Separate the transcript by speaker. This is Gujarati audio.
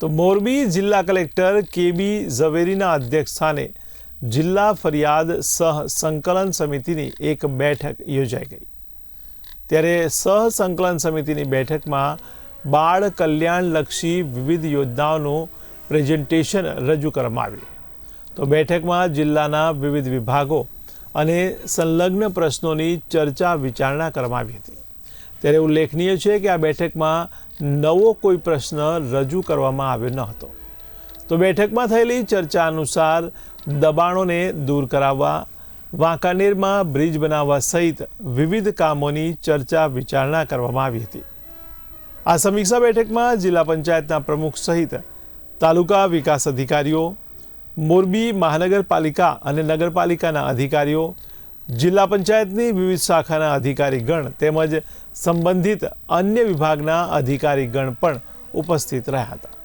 Speaker 1: તો મોરબી જિલ્લા કલેક્ટર કેબી ઝવેરીના અધ્યક્ષસ્થાને જિલ્લા ફરિયાદ સહ સંકલન સમિતિની એક બેઠક યોજાઈ ગઈ. ત્યારે સહ સંકલન સમિતિની બેઠકમાં બાળ કલ્યાણલક્ષી વિવિધ યોજનાઓનું પ્રેઝન્ટેશન રજૂ કરવામાં આવ્યું. તો બેઠકમાં જિલ્લાના વિવિધ વિભાગો અને સંલગ્ન પ્રશ્નોની ચર્ચા વિચારણા કરવામાં આવી હતી. ત્યારે ઉલ્લેખનીય છે કે આ બેઠકમાં નવો કોઈ પ્રશ્ન રજૂ કરવામાં આવ્યો ન હતો. તો બેઠકમાં થયેલી ચર્ચા અનુસાર દબાણોને દૂર કરાવવા, વાંકાનેરમાં બ્રિજ બનાવવા સહિત વિવિધ કામોની ચર્ચા વિચારણા કરવામાં આવી હતી. આ સમીક્ષા બેઠકમાં જિલ્લા પંચાયતના પ્રમુખ સહિત તાલુકા વિકાસ અધિકારીઓ, મોરબી મહાનગરપાલિકા અને નગરપાલિકાના અધિકારીઓ જિલ્લા પંચાયતની વિવિધ શાખાના અધિકારીગણ તેમજ સંબંધિત અન્ય વિભાગના અધિકારીગણ પણ ઉપસ્થિત રહ્યા હતા.